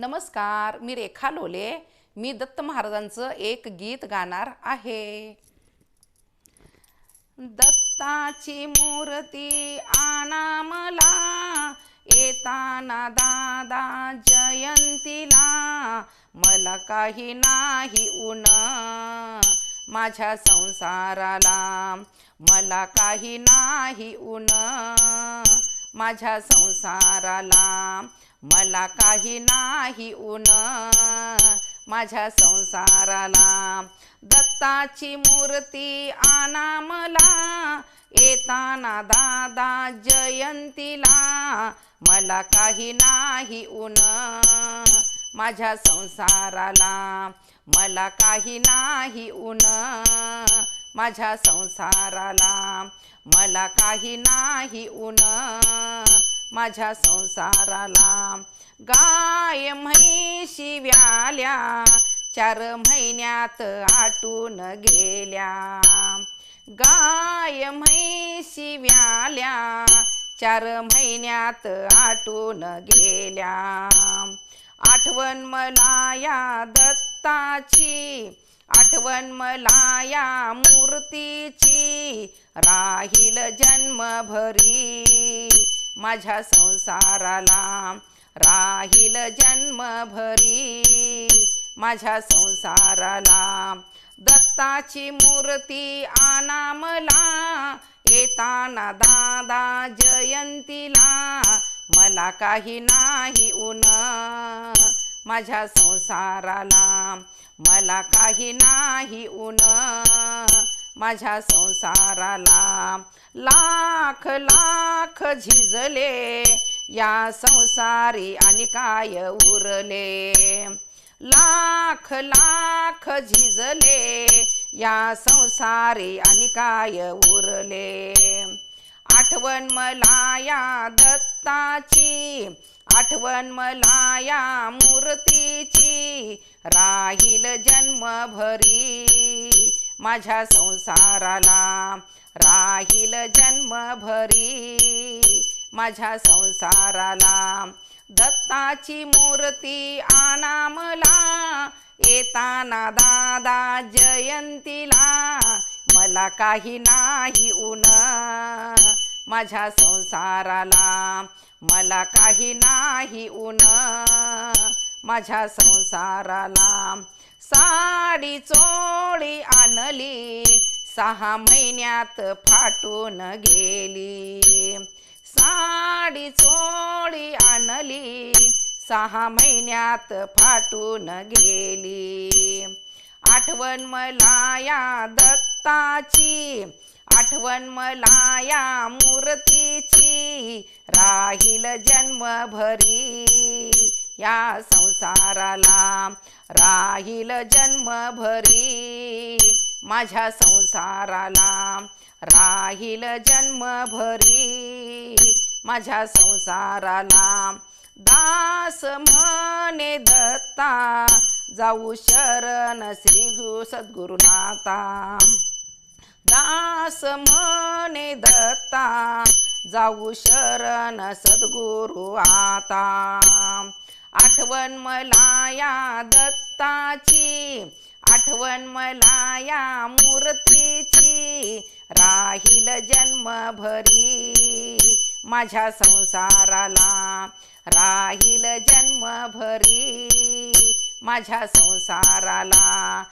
नमस्कार मी रेखा लोले. मी दत्त महाराजांचं एक गीत गाणार आहे. दत्ताची मूर्ती आणा मला. येताना दादा जयंतीला. मला काही नाही उन माझ्या संसाराला. मला काही नाही उन माझ्या संसाराला मला काही नाही उन माझ्या संसाराला दत्ताची मूर्ती आणा मला. येताना दादा जयंतीला मला काही नाही उन माझ्या संसाराला मला काही नाही ऊन. माझ्या संसाराला मला काही नाही उन माझ्या संसाराला गाय म्हैशी व्याल्या चार महिन्यात आटून गेल्या. गाय म्हैशी व्याल्या चार महिन्यात आटून गेल्या. आठवण मला या दत्ताची आठवण मला या मूर्तीची राहील जन्मभरी. माझ्या संसाराला राहील जन्मभरी. माझ्या संसाराला दत्ताची मूर्ती आणा मला येताना दादा जयंतीला. मला काही नाही उन माझ्या संसाराला मला काही नाही उन माझ्या संसाराला लाख लाख झिजले. या संसारी आणि काय उरले? लाख लाख झिजले. या संसारी आणि काय उरले? आठवण मला या दत्ताची आठवण मला या मूर्तीची राहील जन्मभरी. माझ्या संसाराला राहील जन्मभरी. माझ्या संसाराला दत्ताची मूर्ती आणा मला. येताना दादा जयंतीला मला काही नाही उन माझ्या संसाराला मला काही नाही उन माझ्या संसाराला साडी चोळी आणली. सहा महिन्यात फाटून गेली. साडी चोळी आणली. सहा महिन्यात फाटून गेली. आठवण मला या दत्ताची आठवण मला या मूर्तीची राहील जन्मभरी. या संसाराला राहील जन्मभरी. माझ्या संसाराला राहील जन्मभरी. माझ्या संसाराला दास म्हणे दत्ता. जाऊ शरण श्री गु सद्गुरुनाथा. दास मने दत्ता जाऊ शरण सद्गुरु आता. आठवण मला या दत्ताची आठवण मला या मूर्तीची राहील जन्मभरी माझ्या संसाराला. राहील जन्मभरी माझ्या संसाराला.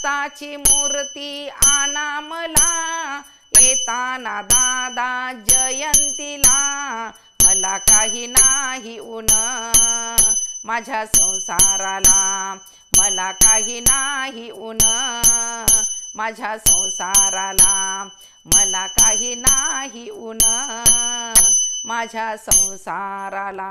दत्ताची मूर्ती आणा मला येताना दादा जयंतीला. मला काही नाही उन माझ्या संसाराला. मला काही नाही उन माझ्या संसाराला. मला काही नाही उन माझ्या संसाराला.